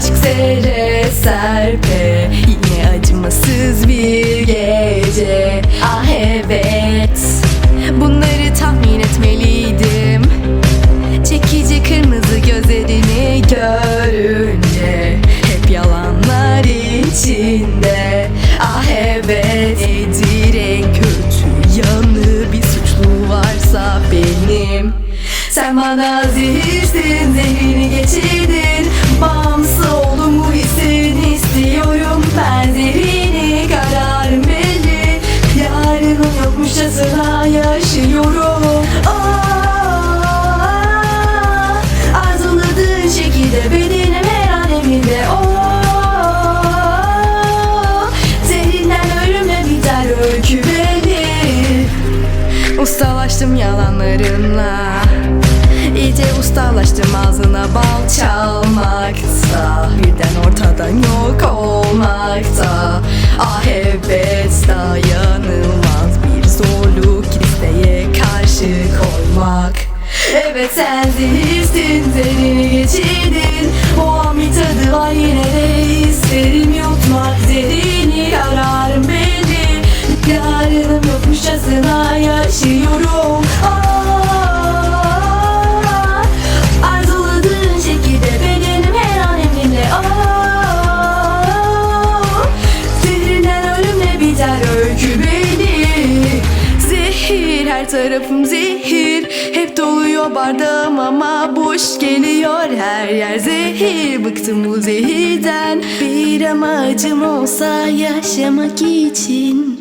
aşk sere serpe. Yine acımasız bir gece. Ah evet. Bunları tahmin etmeliydim. Çekici kırmızı gözlerini görünce Hep yalanlar içinde. Ah evet. Nedir en kötü yanı Bir suçlu varsa benim. Sen bana zehirsin Zehrini geçirdin. Bam yaşıyorum. Aa, Arzuladığın şekilde bedenim her an emrinde Oh, Zehrinden ölümle biter öykü belli. Ustalaştım yalanlarınla İyice ustalaştım ağzına bal çalmakta Birden ortadan Evet sen zehirsin zehrini geçirdin O an bir tadı var yine de isterim. Yutmak Zehrini kararım belli Yarınım yokmuşçasına yaşıyorum. Aa, Arzuladığın şekilde bedenim her an emrinde Aa, Zehrinden ölümle biter öykü beni Zehir her tarafım zehir. Hep doluyor bardağım ama boş geliyor her yer zehir. Bıktım bu zehirden. Bir amacım olsa yaşamak için